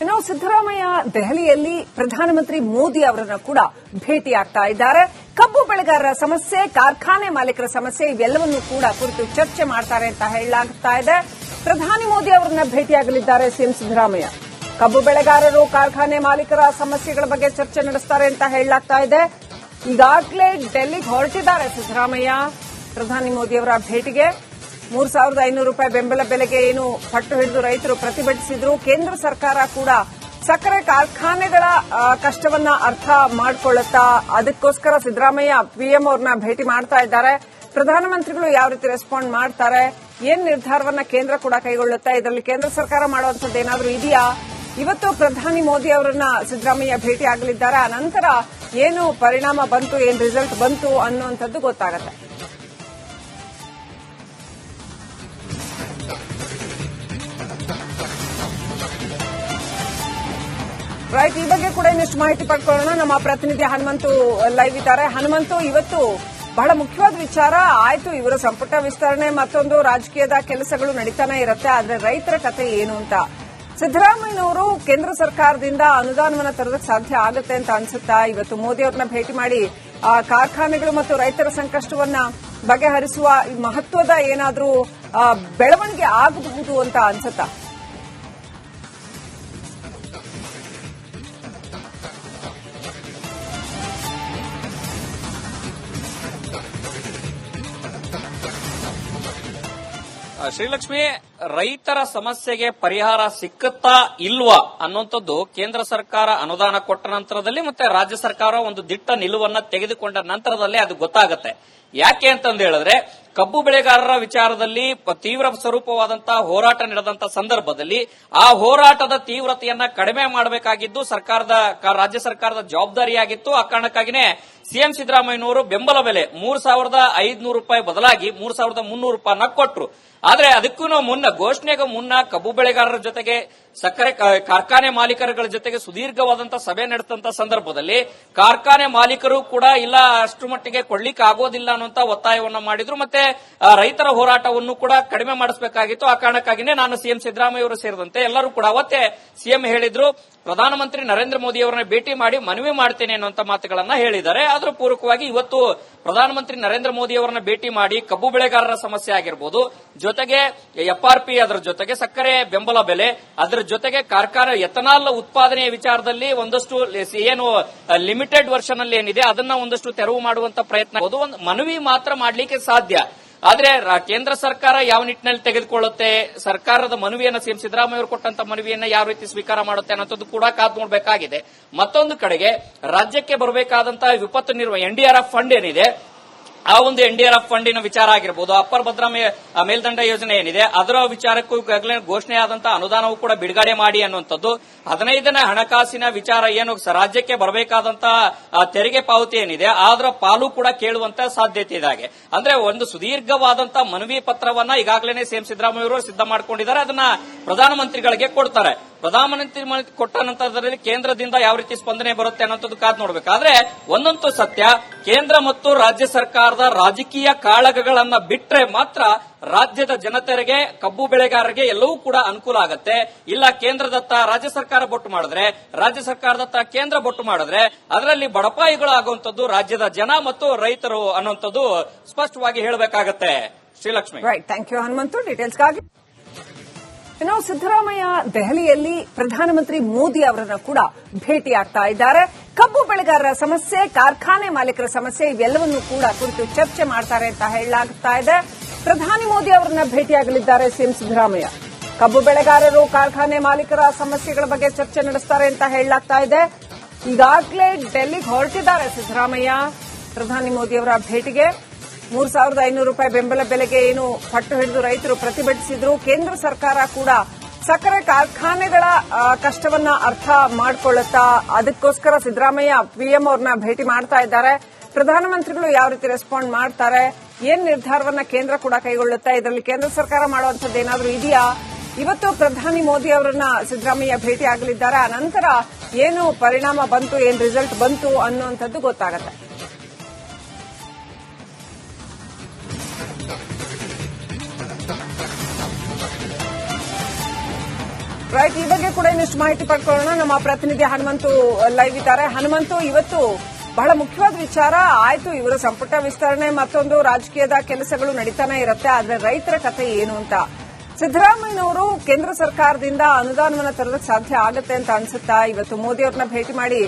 ಇನ್ನು ಸಿದ್ದರಾಮಯ್ಯ ದೆಹಲಿಯಲ್ಲಿ ಪ್ರಧಾನಮಂತ್ರಿ ಮೋದಿ ಅವರನ್ನು ಕೂಡ ಭೇಟಿಯಾಗ್ತಾ ಇದ್ದಾರೆ. ಕಬ್ಬು ಬೆಳೆಗಾರರ ಸಮಸ್ಯೆ, ಕಾರ್ಖಾನೆ ಮಾಲೀಕರ ಸಮಸ್ಯೆ, ಇವೆಲ್ಲವನ್ನೂ ಕೂಡ ಕುರಿತು ಚರ್ಚೆ ಮಾಡ್ತಾರೆ ಅಂತ ಹೇಳಲಾಗ್ತಾ ಇದೆ. ಪ್ರಧಾನಿ ಮೋದಿ ಅವರನ್ನ ಭೇಟಿಯಾಗಲಿದ್ದಾರೆ ಸಿಎಂ ಸಿದ್ದರಾಮಯ್ಯ. ಕಬ್ಬು ಬೆಳೆಗಾರರು, ಕಾರ್ಖಾನೆ ಮಾಲೀಕರ ಸಮಸ್ಯೆಗಳ ಬಗ್ಗೆ ಚರ್ಚೆ ನಡೆಸ್ತಾರೆ ಅಂತ ಹೇಳಲಾಗ್ತಾ ಇದೆ. ಈಗಾಗಲೇ ಡೆಲ್ಲಿಗೆ ಹೊರಟಿದ್ದಾರೆ ಸಿದ್ದರಾಮಯ್ಯ. ಪ್ರಧಾನಿ ಮೋದಿ ಅವರ ಭೇಟಿಗೆ ಮೂರು ಸಾವಿರದ ಐನೂರು ರೂಪಾಯಿ ಬೆಂಬಲ ಬೆಲೆಗೆ ಏನು ಪಟ್ಟು ಹಿಡಿದು ರೈತರು ಪ್ರತಿಭಟಿಸಿದ್ರು. ಕೇಂದ್ರ ಸರ್ಕಾರ ಕೂಡ ಸಕ್ಕರೆ ಕಾರ್ಖಾನೆಗಳ ಕಷ್ಟವನ್ನ ಅರ್ಥ ಮಾಡಿಕೊಳ್ಳುತ್ತಾ ಅದಕ್ಕೋಸ್ಕರ ಸಿದ್ದರಾಮಯ್ಯ ಪಿಎಂ ಅವ್ರನ್ನ ಭೇಟಿ ಮಾಡ್ತಾ ಇದ್ದಾರೆ. ಪ್ರಧಾನಮಂತ್ರಿಗಳು ಯಾವ ರೀತಿ ರೆಸ್ಪಾಂಡ್ ಮಾಡ್ತಾರೆ? ಏನ್ ನಿರ್ಧಾರವನ್ನ ಕೇಂದ್ರ ಕೂಡ ಕೈಗೊಳ್ಳುತ್ತಾ? ಇದರಲ್ಲಿ ಕೇಂದ್ರ ಸರ್ಕಾರ ಮಾಡುವಂತದ್ದು ಏನಾದರೂ ಇದೆಯಾ? ಇವತ್ತು ಪ್ರಧಾನಿ ಮೋದಿ ಅವರನ್ನ ಸಿದ್ದರಾಮಯ್ಯ ಭೇಟಿ ಆಗಲಿದ್ದಾರೆ? ಆ ನಂತರ ಏನು ಪರಿಣಾಮ ಬಂತು, ಏನ್ ರಿಸಲ್ಟ್ ಬಂತು ಅನ್ನುವಂಥದ್ದು ಗೊತ್ತಾಗುತ್ತೆ. ರೈಟ್, ಈ ಬಗ್ಗೆ ಕೂಡ ಇನ್ನಷ್ಟು ಮಾಹಿತಿ ಪಡ್ಕೊಳ್ಳೋಣ. ನಮ್ಮ ಪ್ರತಿನಿಧಿ ಹನುಮಂತು ಲೈವ್ ಇದ್ದಾರೆ. ಹನುಮಂತು, ಇವತ್ತು ಬಹಳ ಮುಖ್ಯವಾದ ವಿಚಾರ. ಆಯ್ತು, ಇವರ ಸಂಪುಟ ವಿಸ್ತರಣೆ, ಮತ್ತೊಂದು ರಾಜಕೀಯದ ಕೆಲಸಗಳು ನಡೀತಾನೆ ಇರುತ್ತೆ. ಆದ್ರೆ ರೈತರ ಕತೆ ಏನು ಅಂತ? ಸಿದ್ದರಾಮಯ್ಯನವರು ಕೇಂದ್ರ ಸರ್ಕಾರದಿಂದ ಅನುದಾನವನ್ನು ತರೋದಕ್ಕೆ ಸಾಧ್ಯ ಆಗುತ್ತೆ ಅಂತ ಅನ್ಸುತ್ತಾ? ಇವತ್ತು ಮೋದಿ ಅವ್ರನ್ನ ಭೇಟಿ ಮಾಡಿ ಕಾರ್ಖಾನೆಗಳು ಮತ್ತು ರೈತರ ಸಂಕಷ್ಟವನ್ನ ಬಗೆಹರಿಸುವ ಮಹತ್ವದ ಏನಾದರೂ ಬೆಳವಣಿಗೆ ಆಗಬಹುದು ಅಂತ ಅನ್ಸುತ್ತಾ? ಆ, ಶ್ರೀಲಕ್ಷ್ಮಿ ರೈತರ ಸಮಸ್ಯೆಗೆ ಪರಿಹಾರ ಸಿಕ್ಕುತ್ತಾ ಇಲ್ವಾ ಅನ್ನುವಂಥದ್ದು ಕೇಂದ್ರ ಸರ್ಕಾರ ಅನುದಾನ ಕೊಟ್ಟ ನಂತರದಲ್ಲಿ ಮತ್ತೆ ರಾಜ್ಯ ಸರ್ಕಾರ ಒಂದು ದಿಟ್ಟ ನಿಲುವನ್ನ ತೆಗೆದುಕೊಂಡ ನಂತರದಲ್ಲಿ ಅದು ಗೊತ್ತಾಗುತ್ತೆ. ಯಾಕೆ ಅಂತಂದು ಹೇಳಿದ್ರೆ, ಕಬ್ಬು ಬೆಳೆಗಾರರ ವಿಚಾರದಲ್ಲಿ ತೀವ್ರ ಸ್ವರೂಪವಾದಂತಹ ಹೋರಾಟ ನಡೆದಂತ ಸಂದರ್ಭದಲ್ಲಿ ಆ ಹೋರಾಟದ ತೀವ್ರತೆಯನ್ನ ಕಡಿಮೆ ಮಾಡಬೇಕಾಗಿದ್ದು ಸರ್ಕಾರದ ರಾಜ್ಯ ಸರ್ಕಾರದ ಜವಾಬ್ದಾರಿಯಾಗಿತ್ತು. ಆ ಕಾರಣಕ್ಕಾಗಿನೇ ಸಿಎಂ ಸಿದ್ದರಾಮಯ್ಯನವರು ಬೆಂಬಲ ಬೆಲೆ ಮೂರ್ ಸಾವಿರದ ಐದ್ನೂರು ರೂಪಾಯಿ ಬದಲಾಗಿ ಮೂರ್ ಸಾವಿರದ ಮುನ್ನೂರು ರೂಪಾಯಿನ ಕೊಟ್ಟರು ಆದ್ರೆ ಅದಕ್ಕೂ ಮುನ್ನ ಘೋಷಣೆಗೂ ಮುನ್ನ ಕಬ್ಬು ಬೆಳೆಗಾರರ ಜೊತೆಗೆ ಸಕ್ಕರೆ ಕಾರ್ಖಾನೆ ಮಾಲೀಕರುಗಳ ಜೊತೆಗೆ ಸುದೀರ್ಘವಾದಂತಹ ಸಭೆ ನಡೆದಂತ ಸಂದರ್ಭದಲ್ಲಿ ಕಾರ್ಖಾನೆ ಮಾಲೀಕರು ಕೂಡ ಇಲ್ಲ, ಅಷ್ಟು ಮಟ್ಟಿಗೆ ಕೊಡ್ಲಿಕ್ಕೆ ಆಗೋದಿಲ್ಲ ಅನ್ನುವಂತ ಒತ್ತಾಯವನ್ನ ಮಾಡಿದ್ರು. ಮತ್ತೆ ರೈತರ ಹೋರಾಟವನ್ನು ಕೂಡ ಕಡಿಮೆ ಮಾಡಿಸಬೇಕಾಗಿತ್ತು. ಆ ಕಾರಣಕ್ಕಾಗಿನೇ ನಾನು ಸಿಎಂ ಸಿದ್ದರಾಮಯ್ಯ ಅವರು ಸೇರಿದಂತೆ ಎಲ್ಲರೂ ಕೂಡ ಅವತ್ತೇ ಸಿಎಂ ಹೇಳಿದ್ರು. ಪ್ರಧಾನಮಂತ್ರಿ ನರೇಂದ್ರ ಮೋದಿ ಅವರನ್ನ ಭೇಟಿ ಮಾಡಿ ಮನವಿ ಮಾಡ್ತೇನೆ ಅನ್ನುವಂತ ಮಾತುಗಳನ್ನ ಹೇಳಿದ್ದಾರೆ. ಅದರ ಪೂರಕವಾಗಿ ಇವತ್ತು ಪ್ರಧಾನಮಂತ್ರಿ ನರೇಂದ್ರ ಮೋದಿ ಅವರನ್ನ ಭೇಟಿ ಮಾಡಿ ಕಬ್ಬು ಬೆಳೆಗಾರರ ಸಮಸ್ಯೆ ಆಗಿರ್ಬೋದು. ಜೊತೆಗೆ ಎಫ್ಆರ್ಪಿ ಅದರ ಜೊತೆಗೆ ಸಕ್ಕರೆ ಬೆಂಬಲ ಬೆಲೆ, ಅದರ ಜೊತೆಗೆ ಕಾರ್ಖಾನೆ ಎಥನಾಲ್ ಉತ್ಪಾದನೆಯ ವಿಚಾರದಲ್ಲಿ ಒಂದಷ್ಟು ಏನು ಲಿಮಿಟೆಡ್ ವರ್ಷನ್ ಅಲ್ಲಿ ಏನಿದೆ, ಅದನ್ನ ಒಂದಷ್ಟು ತೆರವು ಮಾಡುವಂತ ಪ್ರಯತ್ನ. ಅದು ಒಂದು ಮನವಿ ಮಾತ್ರ ಮಾಡಲಿಕ್ಕೆ ಸಾಧ್ಯ. ಆದ್ರೆ ಕೇಂದ್ರ ಸರ್ಕಾರ ಯಾವ ನಿಟ್ಟಿನಲ್ಲಿ ತೆಗೆದುಕೊಳ್ಳುತ್ತೆ? ಸರ್ಕಾರದ ಮನವಿಯನ್ನ ಸಿಎಂ ಸಿದ್ದರಾಮಯ್ಯ ಅವರು ಕೊಟ್ಟಂತ ಮನವಿಯನ್ನ ಯಾವ ರೀತಿ ಸ್ವೀಕಾರ ಮಾಡುತ್ತೆ ಅನ್ನೋದು ಕೂಡ ಕಾದ್ ನೋಡಬೇಕಾಗಿದೆ. ಮತ್ತೊಂದು ಕಡೆಗೆ ರಾಜ್ಯಕ್ಕೆ ಬರಬೇಕಾದಂತಹ ವಿಪತ್ತು ನಿರ್ವಹಣೆ ಎನ್ಡಿಆರ್ಎಫ್ ಫಂಡ್ ಏನಿದೆ ಆ ಒಂದು ಎನ್ಡಿಆರ್ಎಫ್ ಫಂಡಿನ ವಿಚಾರ ಆಗಿರಬಹುದು ಅಪ್ಪರ್ ಭದ್ರಾ ಮೇಲ್ದಂಡ ಯೋಜನೆ ಏನಿದೆ, ಅದರ ವಿಚಾರಕ್ಕೂ ಈಗಾಗಲೇ ಘೋಷಣೆ ಆದಂತಹ ಅನುದಾನವೂ ಕೂಡ ಬಿಡುಗಡೆ ಮಾಡಿ ಅನ್ನುವಂಥದ್ದು. ಹದಿನೈದನೇ ಹಣಕಾಸಿನ ವಿಚಾರ ಏನು ರಾಜ್ಯಕ್ಕೆ ಬರಬೇಕಾದಂತಹ ತೆರಿಗೆ ಪಾವತಿ ಏನಿದೆ, ಅದರ ಪಾಲು ಕೂಡ ಕೇಳುವಂತ ಸಾಧ್ಯತೆ ಇದೆ ಅಂದ್ರೆ ಒಂದು ಸುದೀರ್ಘವಾದಂತಹ ಮನವಿ ಪತ್ರವನ್ನ ಈಗಾಗಲೇ ಸಿಎಂ ಸಿದ್ದರಾಮಯ್ಯ ಅವರು ಸಿದ್ಧ ಮಾಡ್ಕೊಂಡಿದ್ದಾರೆ, ಅದನ್ನ ಪ್ರಧಾನಮಂತ್ರಿಗಳಿಗೆ ಕೊಡ್ತಾರೆ. ಪ್ರಧಾನಮಂತ್ರಿ ಕೊಟ್ಟ ನಂತರದಲ್ಲಿ ಕೇಂದ್ರದಿಂದ ಯಾವ ರೀತಿ ಸ್ಪಂದನೆ ಬರುತ್ತೆ ಅನ್ನೋದು ಕಾದ್ ನೋಡ್ಬೇಕಾದ್ರೆ ಒಂದಂತೂ ಸತ್ಯ ಕೇಂದ್ರ ಮತ್ತು ರಾಜ್ಯ ಸರ್ಕಾರದ ರಾಜಕೀಯ ಕಾಳಗಗಳನ್ನ ಬಿಟ್ರೆ ಮಾತ್ರ ರಾಜ್ಯದ ಜನತೆಗೆ, ಕಬ್ಬು ಬೆಳೆಗಾರರಿಗೆ ಎಲ್ಲವೂ ಕೂಡ ಅನುಕೂಲ ಆಗತ್ತೆ. ಇಲ್ಲ, ಕೇಂದ್ರದತ್ತ ರಾಜ್ಯ ಸರ್ಕಾರ ಬೊಟ್ಟು ಮಾಡಿದ್ರೆ, ರಾಜ್ಯ ಸರ್ಕಾರದತ್ತ ಕೇಂದ್ರ ಬೊಟ್ಟು ಮಾಡಿದ್ರೆ, ಅದರಲ್ಲಿ ಬಡಪಾಯಿಗಳಾಗುವಂತದ್ದು ರಾಜ್ಯದ ಜನ ಮತ್ತು ರೈತರು ಅನ್ನುವಂಥದ್ದು ಸ್ಪಷ್ಟವಾಗಿ ಹೇಳಬೇಕಾಗತ್ತೆ. Shrilakshmi. Right thank you Hanumanthu. ಡೀಟೇಲ್ಸ್ಗಾಗಿ ಇನ್ನು ಸಿದ್ದರಾಮಯ್ಯ ದೆಹಲಿಯಲ್ಲಿ ಪ್ರಧಾನಮಂತ್ರಿ ಮೋದಿ ಅವರನ್ನ ಕೂಡ ಭೇಟಿಯಾಗ್ತಾ ಇದ್ದಾರೆ. ಕಬ್ಬು ಬೆಳೆಗಾರರ ಸಮಸ್ಯೆ, ಕಾರ್ಖಾನೆ ಮಾಲೀಕರ ಸಮಸ್ಯೆ, ಇವೆಲ್ಲವನ್ನೂ ಕೂಡ ಕುರಿತು ಚರ್ಚೆ ಮಾಡ್ತಾರೆ ಅಂತ ಹೇಳಲಾಗ್ತಾ ಇದೆ. ಪ್ರಧಾನಿ ಮೋದಿ ಅವರನ್ನ ಭೇಟಿಯಾಗಲಿದ್ದಾರೆ ಸಿಎಂ ಸಿದ್ದರಾಮಯ್ಯ. ಕಬ್ಬು ಬೆಳೆಗಾರರು, ಕಾರ್ಖಾನೆ ಮಾಲೀಕರ ಸಮಸ್ಯೆಗಳ ಬಗ್ಗೆ ಚರ್ಚೆ ನಡೆಸ್ತಾರೆ ಅಂತ ಹೇಳಲಾಗ್ತಾ ಇದೆ. ಈಗಾಗಲೇ ಡೆಲ್ಲಿಗೆ ಹೊರಟಿದ್ದಾರೆ ಸಿದ್ದರಾಮಯ್ಯ. ಪ್ರಧಾನಿ ಮೋದಿ ಅವರ ಭೇಟಿಗೆ ಮೂರು ಸಾವಿರದ ಐನೂರು ರೂಪಾಯಿ ಬೆಂಬಲ ಬೆಲೆಗೆ ಏನು ಪಟ್ಟು ಹಿಡಿದು ರೈತರು ಪ್ರತಿಭಟಿಸಿದ್ರು. ಕೇಂದ್ರ ಸರ್ಕಾರ ಕೂಡ ಸಕ್ಕರೆ ಕಾರ್ಖಾನೆಗಳ ಕಷ್ಟವನ್ನ ಅರ್ಥ ಮಾಡಿಕೊಳ್ಳುತ್ತಾ ಅದಕ್ಕೋಸ್ಕರ ಸಿದ್ದರಾಮಯ್ಯ ಪಿಎಂ ಅವ್ರನ್ನ ಭೇಟಿ ಮಾಡ್ತಾ ಇದ್ದಾರೆ. ಪ್ರಧಾನಮಂತ್ರಿಗಳು ಯಾವ ರೀತಿ ರೆಸ್ಪಾಂಡ್ ಮಾಡ್ತಾರೆ? ಏನ್ ನಿರ್ಧಾರವನ್ನ ಕೇಂದ್ರ ಕೂಡ ಕೈಗೊಳ್ಳುತ್ತಾ? ಇದರಲ್ಲಿ ಕೇಂದ್ರ ಸರ್ಕಾರ ಮಾಡುವಂತದ್ದು ಏನಾದರೂ ಇದೆಯಾ? ಇವತ್ತು ಪ್ರಧಾನಿ ಮೋದಿ ಅವರನ್ನ ಸಿದ್ದರಾಮಯ್ಯ ಭೇಟಿ ಆಗಲಿದ್ದಾರೆ? ಆ ನಂತರ ಏನು ಪರಿಣಾಮ ಬಂತು, ಏನ್ ರಿಸಲ್ಟ್ ಬಂತು ಅನ್ನುವಂಥದ್ದು ಗೊತ್ತಾಗುತ್ತೆ. ರೈಟ್ ಈ ಬಗ್ಗೆ ಕೂಡ ಇನ್ನಷ್ಟು ಮಾಹಿತಿ ಪಡ್ಕೊಳ್ಳೋಣ. ನಮ್ಮ ಪ್ರತಿನಿಧಿ ಹನುಮಂತು ಲೈವ್ ಇದ್ದಾರೆ. ಹನುಮಂತು, ಇವತ್ತು ಬಹಳ ಮುಖ್ಯವಾದ ವಿಚಾರ. ಆಯ್ತು, ಇವರ ಸಂಪುಟ ವಿಸ್ತರಣೆ, ಮತ್ತೊಂದು ರಾಜಕೀಯದ ಕೆಲಸಗಳು ನಡೀತಾನೆ ಇರುತ್ತೆ. ಆದ್ರೆ ರೈತರ ಕಥೆ ಏನು ಅಂತ? ಸಿದ್ದರಾಮಯ್ಯನವರು ಕೇಂದ್ರ ಸರ್ಕಾರದಿಂದ ಅನುದಾನವನ್ನು ತರಲು ಸಾಧ್ಯ ಆಗುತ್ತೆ ಅಂತ ಅನ್ಸುತ್ತಾ? ಇವತ್ತು ಮೋದಿ ಅವ್ರನ್ನ ಭೇಟಿ ಮಾಡಿ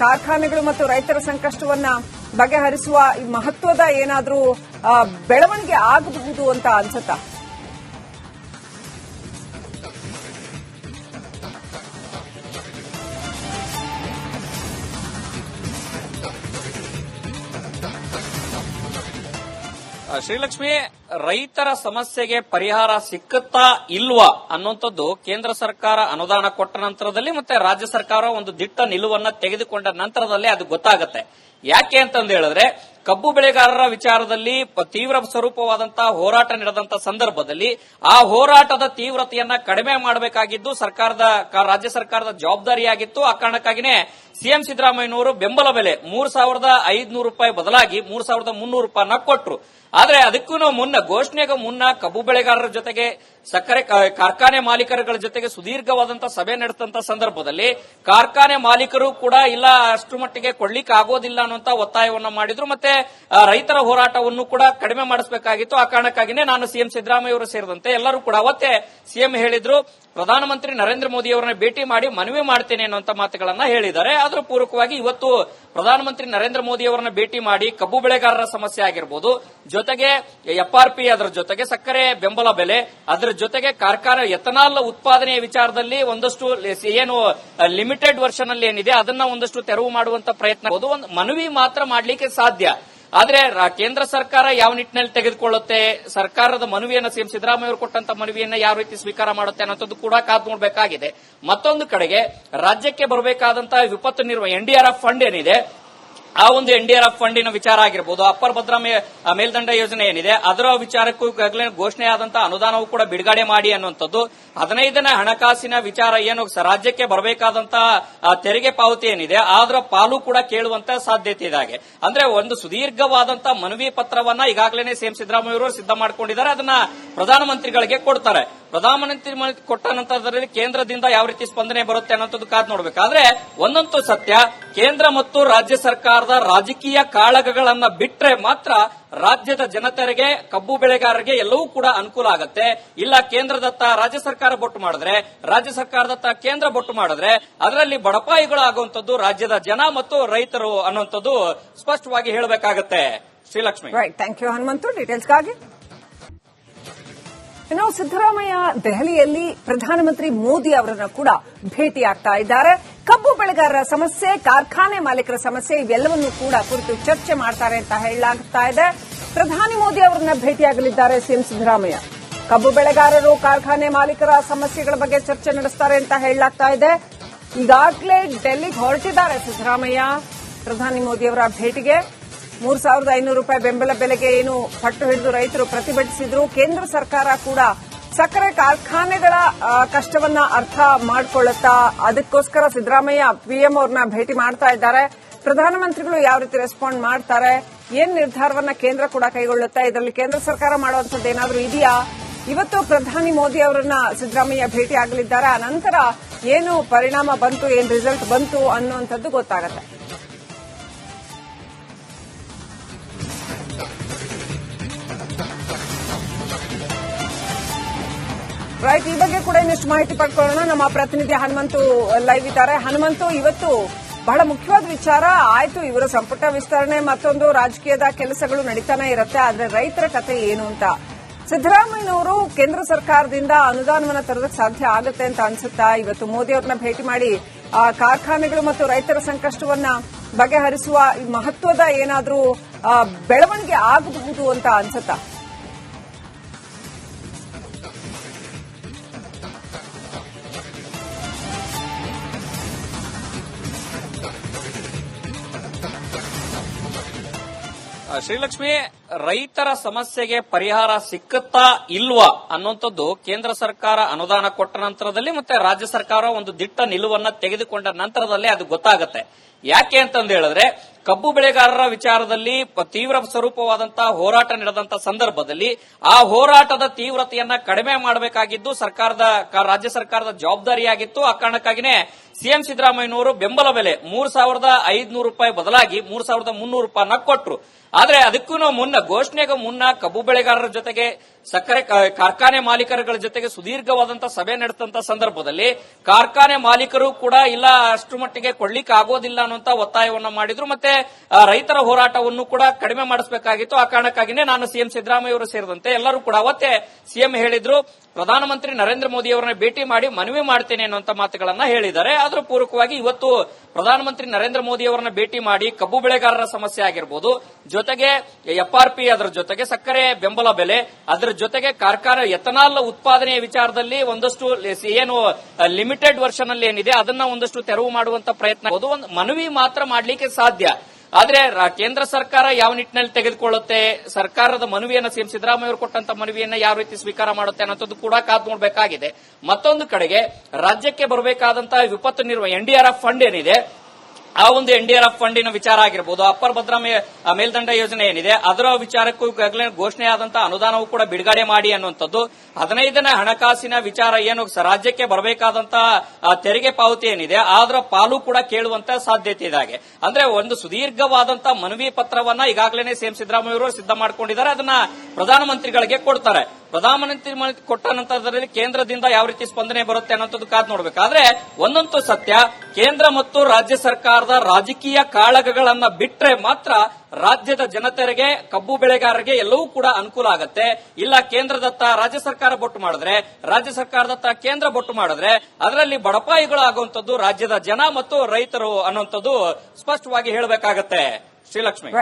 ಕಾರ್ಖಾನೆಗಳು ಮತ್ತು ರೈತರ ಸಂಕಷ್ಟವನ್ನ ಬಗೆಹರಿಸುವ ಮಹತ್ವದ ಏನಾದರೂ ಬೆಳವಣಿಗೆ ಆಗಬಹುದು ಅಂತ ಅನ್ಸುತ್ತಾ? ಶ್ರೀಲಕ್ಷ್ಮಿ, ರೈತರ ಸಮಸ್ಯೆಗೆ ಪರಿಹಾರ ಸಿಕ್ಕುತ್ತಾ ಇಲ್ವಾ ಅನ್ನುವಂಥದ್ದು ಕೇಂದ್ರ ಸರ್ಕಾರ ಅನುದಾನ ಕೊಟ್ಟ ನಂತರದಲ್ಲಿ ಮತ್ತೆ ರಾಜ್ಯ ಸರ್ಕಾರ ಒಂದು ದಿಟ್ಟ ನಿಲುವನ್ನ ತೆಗೆದುಕೊಂಡ ನಂತರದಲ್ಲಿ ಅದು ಗೊತ್ತಾಗುತ್ತೆ. ಯಾಕೆ ಅಂತಂದು ಹೇಳಿದ್ರೆ, ಕಬ್ಬು ಬೆಳೆಗಾರರ ವಿಚಾರದಲ್ಲಿ ತೀವ್ರ ಸ್ವರೂಪವಾದಂತಹ ಹೋರಾಟ ನಡೆದಂತ ಸಂದರ್ಭದಲ್ಲಿ ಆ ಹೋರಾಟದ ತೀವ್ರತೆಯನ್ನ ಕಡಿಮೆ ಮಾಡಬೇಕಾಗಿದ್ದು, ಸರ್ಕಾರದ ರಾಜ್ಯ ಸರ್ಕಾರದ ಜವಾಬ್ದಾರಿಯಾಗಿತ್ತು. ಆ ಕಾರಣಕ್ಕಾಗಿನೇ ಸಿಎಂ ಸಿದ್ದರಾಮಯ್ಯನವರು ಬೆಂಬಲ ಬೆಲೆ ಮೂರ್ ಸಾವಿರದ ಐದುನೂರು ರೂಪಾಯಿ ಬದಲಾಗಿ ಮೂರ್ ಸಾವಿರದ ಮುನ್ನೂರು ರೂಪಾಯಿನ ಕೊಟ್ಟರು ಆದ್ರೆ ಅದಕ್ಕೂ ಮುನ್ನ, ಘೋಷಣೆಗೂ ಮುನ್ನ ಕಬ್ಬು ಬೆಳೆಗಾರರ ಜೊತೆಗೆ ಸಕ್ಕರೆ ಕಾರ್ಖಾನೆ ಮಾಲೀಕರುಗಳ ಜೊತೆಗೆ ಸುದೀರ್ಘವಾದಂತಹ ಸಭೆ ನಡೆದಂತ ಸಂದರ್ಭದಲ್ಲಿ ಕಾರ್ಖಾನೆ ಮಾಲೀಕರು ಕೂಡ ಇಲ್ಲ, ಅಷ್ಟು ಮಟ್ಟಿಗೆ ಕೊಡ್ಲಿಕ್ಕೆ ಆಗೋದಿಲ್ಲ ಅನ್ನುವಂತ ಒತ್ತಾಯವನ್ನ ಮಾಡಿದ್ರು. ಮತ್ತೆ ರೈತರ ಹೋರಾಟವನ್ನು ಕೂಡ ಕಡಿಮೆ ಮಾಡಿಸಬೇಕಾಗಿತ್ತು. ಆ ಕಾರಣಕ್ಕಾಗಿನೇ ನಾನು ಸಿಎಂ ಸಿದ್ದರಾಮಯ್ಯ ಅವರು ಸೇರಿದಂತೆ ಎಲ್ಲರೂ ಕೂಡ ಅವತ್ತೇ ಸಿಎಂ ಹೇಳಿದ್ರು. ಪ್ರಧಾನಮಂತ್ರಿ ನರೇಂದ್ರ ಮೋದಿ ಅವರನ್ನ ಭೇಟಿ ಮಾಡಿ ಮನವಿ ಮಾಡ್ತೇನೆ ಅನ್ನುವಂತ ಮಾತುಗಳನ್ನ ಹೇಳಿದ್ದಾರೆ. ಅದರ ಪೂರಕವಾಗಿ ಇವತ್ತು ಪ್ರಧಾನಮಂತ್ರಿ ನರೇಂದ್ರ ಮೋದಿ ಅವರನ್ನ ಭೇಟಿ ಮಾಡಿ ಕಬ್ಬು ಬೆಳೆಗಾರರ ಸಮಸ್ಯೆ ಆಗಿರ್ಬೋದು. ಜೊತೆಗೆ ಎಫ್ಆರ್ಪಿ ಅದರ ಜೊತೆಗೆ ಸಕ್ಕರೆ ಬೆಂಬಲ ಬೆಲೆ, ಅದರ ಜೊತೆಗೆ ಕಾರ್ಖಾನೆ ಎಥನಾಲ್ ಉತ್ಪಾದನೆಯ ವಿಚಾರದಲ್ಲಿ ಒಂದಷ್ಟು ಏನು ಲಿಮಿಟೆಡ್ ವರ್ಷನ್ ಅಲ್ಲಿ ಏನಿದೆ, ಅದನ್ನ ಒಂದಷ್ಟು ತೆರವು ಮಾಡುವಂತ ಪ್ರಯತ್ನ ಒಂದು ಮನವಿ ಮಾತ್ರ ಮಾಡಲಿಕ್ಕೆ ಸಾಧ್ಯ. ಆದ್ರೆ ಕೇಂದ್ರ ಸರ್ಕಾರ ಯಾವ ನಿಟ್ಟಿನಲ್ಲಿ ತೆಗೆದುಕೊಳ್ಳುತ್ತೆ? ಸರ್ಕಾರದ ಮನವಿಯನ್ನು ಸಿಎಂ ಸಿದ್ದರಾಮಯ್ಯ ಅವರು ಕೊಟ್ಟಂತ ಮನವಿಯನ್ನ ಯಾವ ರೀತಿ ಸ್ವೀಕಾರ ಮಾಡುತ್ತೆ ಅನ್ನೋದು ಕೂಡ ಕಾದ್ ನೋಡಬೇಕಾಗಿದೆ. ಮತ್ತೊಂದು ಕಡೆಗೆ ರಾಜ್ಯಕ್ಕೆ ಬರಬೇಕಾದಂತಹ ವಿಪತ್ತು ನಿರ್ವಹಣೆ ಎನ್ಡಿಆರ್ಎಫ್ ಫಂಡ್ ಏನಿದೆ ಆ ಒಂದು ಎನ್ ಡಿಆರ್ ಎಫ್ ಫಂಡಿನ ವಿಚಾರ ಆಗಿರ್ಬೋದು, ಅಪ್ಪರ್ ಭದ್ರಾ ಮೇಲ್ದಂಡ ಯೋಜನೆ ಏನಿದೆ, ಅದರ ವಿಚಾರಕ್ಕೂ ಈಗಾಗಲೇ ಘೋಷಣೆ ಆದಂತಹ ಅನುದಾನವೂ ಕೂಡ ಬಿಡುಗಡೆ ಮಾಡಿ ಅನ್ನುವಂಥದ್ದು. ಹದಿನೈದನೇ ಹಣಕಾಸಿನ ವಿಚಾರ ಏನು ರಾಜ್ಯಕ್ಕೆ ಬರಬೇಕಾದಂತಹ ತೆರಿಗೆ ಪಾವತಿ ಏನಿದೆ ಅದರ ಪಾಲು ಕೂಡ ಕೇಳುವಂತ ಸಾಧ್ಯತೆ ಇದೆ ಅಂದ್ರೆ ಒಂದು ಸುದೀರ್ಘವಾದಂತಹ ಮನವಿ ಪತ್ರವನ್ನ ಈಗಾಗಲೇ ಸಿಎಂ ಸಿದ್ದರಾಮಯ್ಯ ಅವರು ಸಿದ್ಧ ಮಾಡ್ಕೊಂಡಿದ್ದಾರೆ, ಅದನ್ನ ಪ್ರಧಾನಮಂತ್ರಿಗಳಿಗೆ ಕೊಡ್ತಾರೆ. ಪ್ರಧಾನಮಂತ್ರಿ ಕೊಟ್ಟ ನಂತರದಲ್ಲಿ ಕೇಂದ್ರದಿಂದ ಯಾವ ರೀತಿ ಸ್ಪಂದನೆ ಬರುತ್ತೆ ಅನ್ನೋದು ಕಾದ್ ನೋಡ್ಬೇಕಾದ್ರೆ ಒಂದಂತೂ ಸತ್ಯ, ಕೇಂದ್ರ ಮತ್ತು ರಾಜ್ಯ ಸರ್ಕಾರದ ರಾಜಕೀಯ ಕಾಳಗಗಳನ್ನ ಬಿಟ್ರೆ ಮಾತ್ರ ರಾಜ್ಯದ ಜನತೆಗೆ, ಕಬ್ಬು ಬೆಳೆಗಾರರಿಗೆ ಎಲ್ಲವೂ ಕೂಡ ಅನುಕೂಲ ಆಗುತ್ತೆ. ಇಲ್ಲ, ಕೇಂದ್ರದತ್ತ ರಾಜ್ಯ ಸರ್ಕಾರ ಬೊಟ್ಟು ಮಾಡಿದ್ರೆ, ರಾಜ್ಯ ಸರ್ಕಾರದತ್ತ ಕೇಂದ್ರ ಬೊಟ್ಟು ಮಾಡಿದ್ರೆ ಅದರಲ್ಲಿ ಬಡಪಾಯಿಗಳು ಆಗುವಂತದ್ದು ರಾಜ್ಯದ ಜನ ಮತ್ತು ರೈತರು ಅನ್ನುವಂಥದ್ದು ಸ್ಪಷ್ಟವಾಗಿ ಹೇಳಬೇಕಾಗತ್ತೆ. Shrilakshmi. Right thank you Hanumanthu. ಡೀಟೇಲ್ಸ್ಗಾಗಿ ಇನ್ನು ಸಿದ್ದರಾಮಯ್ಯ ದೆಹಲಿಯಲ್ಲಿ ಪ್ರಧಾನಮಂತ್ರಿ ಮೋದಿ ಅವರನ್ನು ಕೂಡ ಭೇಟಿಯಾಗ್ತಾ ಇದ್ದಾರೆ. ಕಬ್ಬು ಬೆಳೆಗಾರರ ಸಮಸ್ಯೆ, ಕಾರ್ಖಾನೆ ಮಾಲೀಕರ ಸಮಸ್ಯೆ, ಇವೆಲ್ಲವನ್ನೂ ಕೂಡ ಕುರಿತು ಚರ್ಚೆ ಮಾಡ್ತಾರೆ ಅಂತ ಹೇಳಲಾಗ್ತಾ ಇದೆ. ಪ್ರಧಾನಿ ಮೋದಿ ಅವರನ್ನ ಭೇಟಿಯಾಗಲಿದ್ದಾರೆ ಸಿಎಂ ಸಿದ್ದರಾಮಯ್ಯ. ಕಬ್ಬು ಬೆಳೆಗಾರರು, ಕಾರ್ಖಾನೆ ಮಾಲೀಕರ ಸಮಸ್ಯೆಗಳ ಬಗ್ಗೆ ಚರ್ಚೆ ನಡೆಸ್ತಾರೆ ಅಂತ ಹೇಳಲಾಗ್ತಾ ಇದೆ. ಈಗಾಗಲೇ ಡೆಲ್ಲಿಗೆ ಹೊರಟಿದ್ದಾರೆ ಸಿದ್ದರಾಮಯ್ಯ. ಪ್ರಧಾನಿ ಮೋದಿ ಅವರ ಭೇಟಿಗೆ ಮೂರ್ ಸಾವಿರದ ಐನೂರು ರೂಪಾಯಿ ಬೆಂಬಲ ಬೆಲೆಗೆ ಏನು ಪಟ್ಟು ಹಿಡಿದು ರೈತರು ಪ್ರತಿಭಟಿಸಿದ್ರು. ಕೇಂದ್ರ ಸರ್ಕಾರ ಕೂಡ ಸಕ್ಕರೆ ಕಾರ್ಖಾನೆಗಳ ಕಷ್ಟವನ್ನ ಅರ್ಥ ಮಾಡಿಕೊಳ್ಳುತ್ತಾ ಅದಕ್ಕೋಸ್ಕರ ಸಿದ್ದರಾಮಯ್ಯ ಪಿಎಂ ಅವ್ರನ್ನ ಭೇಟಿ ಮಾಡ್ತಾ ಇದ್ದಾರೆ. ಪ್ರಧಾನಮಂತ್ರಿಗಳು ಯಾವ ರೀತಿ ರೆಸ್ಪಾಂಡ್ ಮಾಡ್ತಾರೆ? ಏನ್ ನಿರ್ಧಾರವನ್ನ ಕೇಂದ್ರ ಕೂಡ ಕೈಗೊಳ್ಳುತ್ತಾ? ಇದರಲ್ಲಿ ಕೇಂದ್ರ ಸರ್ಕಾರ ಮಾಡುವಂತದ್ದು ಏನಾದರೂ ಇದೆಯಾ? ಇವತ್ತು ಪ್ರಧಾನಿ ಮೋದಿ ಅವರನ್ನ ಸಿದ್ದರಾಮಯ್ಯ ಭೇಟಿ ಆಗಲಿದ್ದಾರೆ? ಆ ನಂತರ ಏನು ಪರಿಣಾಮ ಬಂತು, ಏನ್ ರಿಸಲ್ಟ್ ಬಂತು ಅನ್ನುವಂಥದ್ದು ಗೊತ್ತಾಗತ್ತೆ. ರೈಟ್, ಈ ಬಗ್ಗೆ ಕೂಡ ಇನ್ನಷ್ಟು ಮಾಹಿತಿ ಪಡ್ಕೊಳ್ಳೋಣ. ನಮ್ಮ ಪ್ರತಿನಿಧಿ ಹನುಮಂತು ಲೈವ್ ಇದ್ದಾರೆ. ಹನುಮಂತು, ಇವತ್ತು ಬಹಳ ಮುಖ್ಯವಾದ ವಿಚಾರ. ಆಯ್ತು, ಇವರ ಸಂಪುಟ ವಿಸ್ತರಣೆ, ಮತ್ತೊಂದು ರಾಜಕೀಯದ ಕೆಲಸಗಳು ನಡೀತಾನೆ ಇರುತ್ತೆ. ಆದ್ರೆ ರೈತರ ಕಥೆ ಏನು ಅಂತ? ಸಿದ್ದರಾಮಯ್ಯನವರು ಕೇಂದ್ರ ಸರ್ಕಾರದಿಂದ ಅನುದಾನವನ್ನು ತರೋದಕ್ಕೆ ಸಾಧ್ಯ ಆಗುತ್ತೆ ಅಂತ ಅನ್ಸುತ್ತಾ? ಇವತ್ತು ಮೋದಿ ಅವ್ರನ್ನ ಭೇಟಿ ಮಾಡಿ ಕಾರ್ಖಾನೆಗಳು ಮತ್ತು ರೈತರ ಸಂಕಷ್ಟವನ್ನ ಬಗೆಹರಿಸುವ ಮಹತ್ವದ ಏನಾದರೂ ಬೆಳವಣಿಗೆ ಆಗಬಹುದು ಅಂತ ಅನ್ಸುತ್ತಾ? ಶ್ರೀಲಕ್ಷ್ಮಿ, ರೈತರ ಸಮಸ್ಯೆಗೆ ಪರಿಹಾರ ಸಿಕ್ಕುತ್ತಾ ಇಲ್ವಾ ಅನ್ನುವಂಥದ್ದು ಕೇಂದ್ರ ಸರ್ಕಾರ ಅನುದಾನ ಕೊಟ್ಟ ನಂತರದಲ್ಲಿ ಮತ್ತೆ ರಾಜ್ಯ ಸರ್ಕಾರ ಒಂದು ದಿಟ್ಟ ನಿಲುವನ್ನ ತೆಗೆದುಕೊಂಡ ನಂತರದಲ್ಲೇ ಅದು ಗೊತ್ತಾಗುತ್ತೆ. ಯಾಕೆ ಅಂತಂದು ಹೇಳಿದ್ರೆ, ಕಬ್ಬು ಬೆಳೆಗಾರರ ವಿಚಾರದಲ್ಲಿ ತೀವ್ರ ಸ್ವರೂಪವಾದಂತಹ ಹೋರಾಟ ನಡೆದಂತ ಸಂದರ್ಭದಲ್ಲಿ ಆ ಹೋರಾಟದ ತೀವ್ರತೆಯನ್ನ ಕಡಿಮೆ ಮಾಡಬೇಕಾಗಿದ್ದು ಸರ್ಕಾರದ ರಾಜ್ಯ ಸರ್ಕಾರದ ಜವಾಬ್ದಾರಿಯಾಗಿತ್ತು. ಆ ಕಾರಣಕ್ಕಾಗಿನೇ ಸಿಎಂ ಸಿದ್ದರಾಮಯ್ಯನವರು ಬೆಂಬಲ ಬೆಲೆ ಮೂರ್ ಸಾವಿರದ ಐದುನೂರು ರೂಪಾಯಿ ಬದಲಾಗಿ ಮೂರ್ ಸಾವಿರದ ಮುನ್ನೂರು ರೂಪಾಯಿನ ಕೊಟ್ಟರು ಆದ್ರೆ ಅದಕ್ಕೂ ಮುನ್ನ ಘೋಷಣೆಗೂ ಮುನ್ನ ಕಬ್ಬು ಬೆಳೆಗಾರರ ಜೊತೆಗೆ ಸಕ್ಕರೆ ಕಾರ್ಖಾನೆ ಮಾಲೀಕರುಗಳ ಜೊತೆಗೆ ಸುದೀರ್ಘವಾದಂತಹ ಸಭೆ ನಡೆದಂತ ಸಂದರ್ಭದಲ್ಲಿ ಕಾರ್ಖಾನೆ ಮಾಲೀಕರು ಕೂಡ ಇಲ್ಲ, ಅಷ್ಟು ಮಟ್ಟಿಗೆ ಕೊಡ್ಲಿಕ್ಕೆ ಆಗೋದಿಲ್ಲ ಅನ್ನುವಂತ ಒತ್ತಾಯವನ್ನ ಮಾಡಿದ್ರು. ಮತ್ತೆ ರೈತರ ಹೋರಾಟವನ್ನು ಕೂಡ ಕಡಿಮೆ ಮಾಡಿಸಬೇಕಾಗಿತ್ತು. ಆ ಕಾರಣಕ್ಕಾಗಿನೇ ನಾನು ಸಿಎಂ ಸಿದ್ದರಾಮಯ್ಯ ಅವರು ಸೇರಿದಂತೆ ಎಲ್ಲರೂ ಕೂಡ ಅವತ್ತೇ ಸಿಎಂ ಹೇಳಿದ್ರು. ಪ್ರಧಾನಮಂತ್ರಿ ನರೇಂದ್ರ ಮೋದಿ ಅವರನ್ನ ಭೇಟಿ ಮಾಡಿ ಮನವಿ ಮಾಡ್ತೇನೆ ಅನ್ನುವಂತ ಮಾತುಗಳನ್ನ ಹೇಳಿದ್ದಾರೆ. ಅದರ ಪೂರಕವಾಗಿ ಇವತ್ತು ಪ್ರಧಾನಮಂತ್ರಿ ನರೇಂದ್ರ ಮೋದಿ ಅವರನ್ನ ಭೇಟಿ ಮಾಡಿ ಕಬ್ಬು ಬೆಳೆಗಾರರ ಸಮಸ್ಯೆ ಆಗಿರ್ಬೋದು, ಜೊತೆಗೆ ಎಫ್ಆರ್ಪಿ ಅದರ ಜೊತೆಗೆ ಸಕ್ಕರೆ ಬೆಂಬಲ ಬೆಲೆ, ಅದರ ಜೊತೆಗೆ ಕಾರ್ಖಾನೆ ಎಥನಾಲ್ ಉತ್ಪಾದನೆಯ ವಿಚಾರದಲ್ಲಿ ಒಂದಷ್ಟು ಏನು ಲಿಮಿಟೆಡ್ ವರ್ಷನ್ ಅಲ್ಲಿ ಏನಿದೆ, ಅದನ್ನ ಒಂದಷ್ಟು ತೆರವು ಮಾಡುವಂತ ಪ್ರಯತ್ನ. ಒಂದು ಮನವಿ ಮಾತ್ರ ಮಾಡಲಿಕ್ಕೆ ಸಾಧ್ಯ. ಆದ್ರೆ ಕೇಂದ್ರ ಸರ್ಕಾರ ಯಾವ ನಿಟ್ಟಿನಲ್ಲಿ ತೆಗೆದುಕೊಳ್ಳುತ್ತೆ? ಸರ್ಕಾರದ ಮನವಿಯನ್ನ ಸಿಎಂ ಸಿದ್ದರಾಮಯ್ಯ ಅವರು ಕೊಟ್ಟಂತ ಮನವಿಯನ್ನ ಯಾವ ರೀತಿ ಸ್ವೀಕಾರ ಮಾಡುತ್ತೆ ಅನ್ನೋದು ಕೂಡ ಕಾದ್ ನೋಡಬೇಕಾಗಿದೆ. ಮತ್ತೊಂದು ಕಡೆಗೆ ರಾಜ್ಯಕ್ಕೆ ಬರಬೇಕಾದಂತಹ ವಿಪತ್ತು ನಿರ್ವಹಣೆ ಎನ್ಡಿಆರ್ಎಫ್ ಫಂಡ್ ಏನಿದೆ ಆ ಒಂದು ಎನ್ ಡಿಆರ್ ಎಫ್ ಫಂಡಿನ ವಿಚಾರ ಆಗಿರಬಹುದು ಅಪ್ಪರ್ ಭದ್ರಾ ಮೇಲ್ದಂಡ ಯೋಜನೆ ಏನಿದೆ, ಅದರ ವಿಚಾರಕ್ಕೂ ಈಗಾಗಲೇ ಘೋಷಣೆ ಆದಂತಹ ಅನುದಾನವೂ ಕೂಡ ಬಿಡುಗಡೆ ಮಾಡಿ ಅನ್ನುವಂಥದ್ದು. ಹದಿನೈದನೇ ಹಣಕಾಸಿನ ವಿಚಾರ ಏನು ರಾಜ್ಯಕ್ಕೆ ಬರಬೇಕಾದಂತಹ ತೆರಿಗೆ ಪಾವತಿ ಏನಿದೆ, ಅದರ ಪಾಲು ಕೂಡ ಕೇಳುವಂತ ಸಾಧ್ಯತೆ ಇದೆ ಅಂದ್ರೆ ಒಂದು ಸುದೀರ್ಘವಾದಂತಹ ಮನವಿ ಪತ್ರವನ್ನ ಈಗಾಗಲೇ ಸಿಎಂ ಸಿದ್ದರಾಮಯ್ಯ ಅವರು ಸಿದ್ಧ ಮಾಡ್ಕೊಂಡಿದ್ದಾರೆ, ಅದನ್ನ ಪ್ರಧಾನಮಂತ್ರಿಗಳಿಗೆ ಕೊಡ್ತಾರೆ. ಪ್ರಧಾನಮಂತ್ರಿ ಕೊಟ್ಟ ನಂತರದಲ್ಲಿ ಕೇಂದ್ರದಿಂದ ಯಾವ ರೀತಿ ಸ್ಪಂದನೆ ಬರುತ್ತೆ ಅನ್ನೋದು ಕಾದ್ ನೋಡ್ಬೇಕಾದ್ರೆ ಒಂದಂತೂ ಸತ್ಯ ಕೇಂದ್ರ ಮತ್ತು ರಾಜ್ಯ ಸರ್ಕಾರದ ರಾಜಕೀಯ ಕಾಳಗಗಳನ್ನ ಬಿಟ್ರೆ ಮಾತ್ರ ರಾಜ್ಯದ ಜನತೆಗೆ, ಕಬ್ಬು ಬೆಳೆಗಾರರಿಗೆ ಎಲ್ಲವೂ ಕೂಡ ಅನುಕೂಲ ಆಗತ್ತೆ. ಇಲ್ಲ, ಕೇಂದ್ರದತ್ತ ರಾಜ್ಯ ಸರ್ಕಾರ ಬೊಟ್ಟು ಮಾಡಿದ್ರೆ, ರಾಜ್ಯ ಸರ್ಕಾರದತ್ತ ಕೇಂದ್ರ ಬೊಟ್ಟು ಮಾಡಿದ್ರೆ, ಅದರಲ್ಲಿ ಬಡಪಾಯಿಗಳು ಆಗುವಂತದ್ದು ರಾಜ್ಯದ ಜನ ಮತ್ತು ರೈತರು ಅನ್ನುವಂಥದ್ದು ಸ್ಪಷ್ಟವಾಗಿ ಹೇಳಬೇಕಾಗತ್ತೆ. ಶ್ರೀಲಕ್ಷ್ಮಿ.